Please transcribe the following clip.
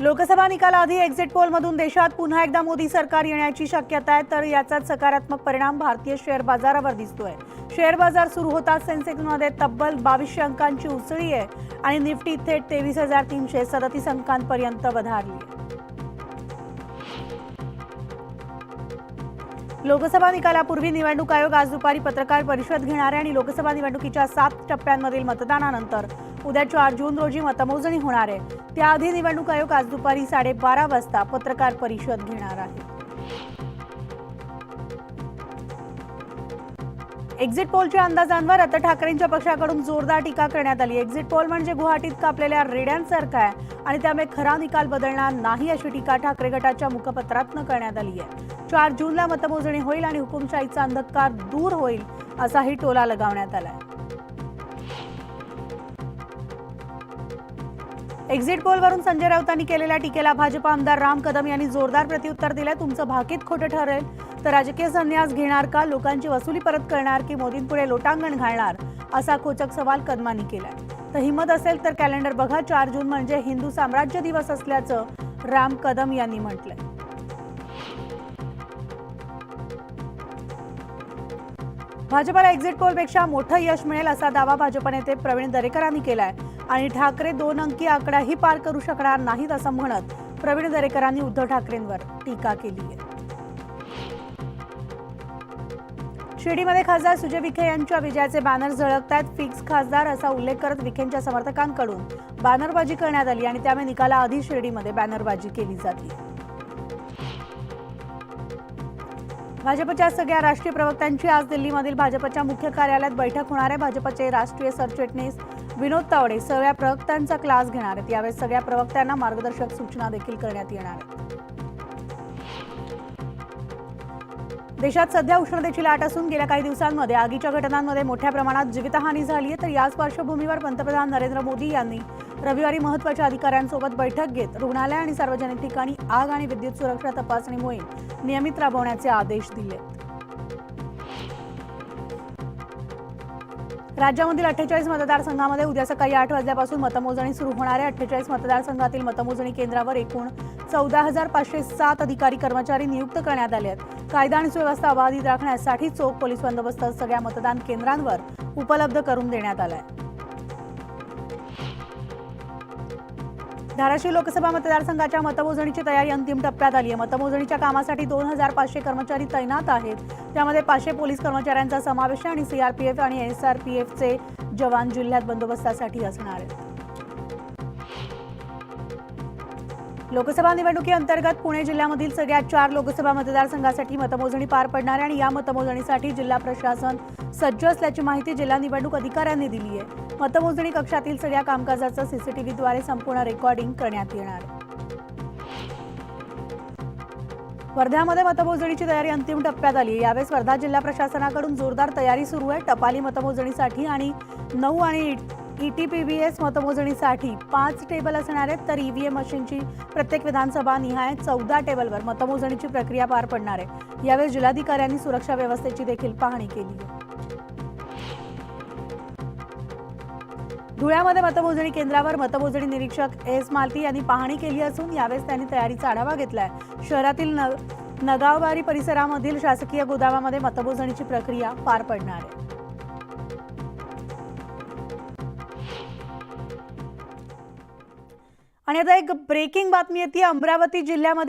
Lok Sabha निकालाआधी exit पोलमधून देशात पुन्हा एकदा मोदी सरकार येण्याची शक्यता आहे तर याचाच सकारात्मक परिणाम भारतीय शेअर बाजारावर दिसतोय. शेअर बाजार सुरू होताच सेन्सेक्समध्ये तब्बल बावीसशे अंकांची उसळी आहे आणि निफ्टी थेट तेवीस हजार तीनशे सदतीस अंकांपर्यंत वधारली लोकसभा निकालापूर्वी निवडणूक आयोग आज दुपारी पत्रकार परिषद घेणार आहे आणि लोकसभा निवडणुकीच्या सात टप्प्यांमधील मतदानानंतर उद्या चार जून रोजी मतमोजणी होणार आहे. त्याआधी निवडणूक आयोग आज दुपारी साडेबारा वाजता पत्रकार परिषद घेणार आहे. एक्झिट पोलच्या अंदाजांवर आता ठाकरेंच्या पक्षाकडून जोरदार टीका करण्यात आली. एक्झिट पोल म्हणजे गुवाहाटीत कापलेल्या रेड्यांसारखा आहे आणि त्यामुळे खरा निकाल बदलणार नाही अशी टीका ठाकरे गटाच्या मुखपत्रातनं करण्यात आली आहे. चार जूनला मतमोजणी होईल आणि हुकुमशाहीचा अंधकार दूर होईल असाही टोला लगावण्यात आलाय. एक्झिट पोलवरून संजय राऊतांनी केलेल्या टीकेला भाजप आमदार राम कदम यांनी जोरदार प्रत्युत्तर दिलंय. तुमचं भाकीत खोटं ठरेल. तर राजकीय संन्यास घेणार का? लोकांची वसुली परत करणार की मोदींपुढे लोटांगण घालणार? असा खोचक सवाल कदमांनी केलाय. तर हिंमत असेल तर कॅलेंडर बघा. चार जून म्हणजे हिंदू साम्राज्य दिवस असल्याचं राम कदम यांनी म्हटलंय. भाजपाला एक्झिट पोलपेक्षा मोठं यश मिळेल असा दावा भाजप नेते प्रवीण दरेकरांनी केलाय. आणि ठाकरे दोन अंकी आकडाही पार करू शकणार नाहीत असं म्हणत प्रवीण दरेकरांनी उद्धव ठाकरेंवर टीका केली आहे. शिर्डीमध्ये खासदार सुजय विखे यांच्या विजयाचे बॅनर झळकतायत. फिक्स खासदार असा उल्लेख करत विखेंच्या समर्थकांकडून बॅनरबाजी करण्यात आली आणि त्यामुळे निकालाआधी शिर्डीमध्ये बॅनरबाजी केली जाते. भाजपच्या सगळ्या राष्ट्रीय प्रवक्त्यांची आज दिल्लीमधील भाजपच्या मुख्य कार्यालयात बैठक होणार आहे. भाजपचे राष्ट्रीय सरचिटणीस विनोद तावडे सगळ्या प्रवक्त्यांचा क्लास घेणार आहेत. यावेळी सगळ्या प्रवक्त्यांना मार्गदर्शक सूचना देखील करण्यात येणार आहेत. देशात सध्या उष्णतेची लाट असून गेल्या काही दिवसांमध्ये आगीच्या घटनांमध्ये मोठ्या प्रमाणात जीवितहानी झाली आहे तर याच पार्श्वभूमीवर पंतप्रधान नरेंद्र मोदी यांनी रविवारी महत्त्वाच्या अधिकाऱ्यांसोबत बैठक घेत रुग्णालय आणि सार्वजनिक ठिकाणी आग आणि विद्युत सुरक्षा तपासणी मोहीम नियमित राबवण्याचे आदेश दिले. राज्यामधील अठ्ठेचाळीस मतदारसंघामध्ये उद्या सकाळी आठ वाजल्यापासून मतमोजणी सुरू होणाऱ्या अठ्ठेचाळीस मतदारसंघातील मतमोजणी केंद्रावर एकूण चौदा हजार पाचशे सात अधिकारी कर्मचारी नियुक्त करण्यात आले आहेत. कायदा आणि सुव्यवस्था अबाधित राखण्यासाठी चोख पोलीस बंदोबस्त सगळ्या मतदान केंद्रांवर उपलब्ध करून देण्यात आलाय. धाराशिव लोकसभा मतदारसंघाच्या मतमोजणीची तयारी अंतिम टप्प्यात आली आहे. मतमोजणीच्या कामासाठी दोन हजार पाचशे कर्मचारी तैनात आहेत. त्यामध्ये पाचशे पोलीस कर्मचाऱ्यांचा समावेश आहे आणि सीआरपीएफ आणि एसआरपीएफचे जवान जिल्ह्यात बंदोबस्तासाठी असणार आहेत. लोकसभा निवडणुकीअंतर्गत पुणे जिल्ह्यामधील सगळ्या चार लोकसभा मतदारसंघासाठी मतमोजणी पार पडणार आहे आणि या मतमोजणीसाठी जिल्हा प्रशासन सज्ज असल्याची माहिती जिल्हा निवडणूक अधिकाऱ्यांनी दिली आहे. मतमोजणी कक्षातील सगळ्या कामकाजाचं सीसीटीव्हीद्वारे संपूर्ण रेकॉर्डिंग करण्यात येणार. वर्ध्यामध्ये मतमोजणीची तयारी अंतिम टप्प्यात आली यावेळेस वर्धा जिल्हा प्रशासनाकडून जोरदार तयारी सुरू आहे. टपाली मतमोजणीसाठी आणि नऊ आणि E T P V S मतमोजणीसाठी पाच टेबल असणार आहेत तर ईव्हीएम मशीनची प्रत्येक विधानसभा निहाय चौदा टेबलवर मतमोजणीची प्रक्रिया पार पडणार आहे. यावेळी जिल्हाधिकाऱ्यांनी सुरक्षा व्यवस्थेची देखील पाहणी केली आहे. धुळ्यामध्ये मतमोजणी केंद्रावर मतमोजणी निरीक्षक एस मालती यांनी पाहणी केली असून यावेळेस त्यांनी तयारीचा आढावा घेतलाय. शहरातील न नगावबारी परिसरामधील शासकीय गोदामामध्ये मतमोजणीची प्रक्रिया पार पडणार आहे. आणि आता एक ब्रेकिंग बातमी येते अमरावती जिल्ह्यामध्ये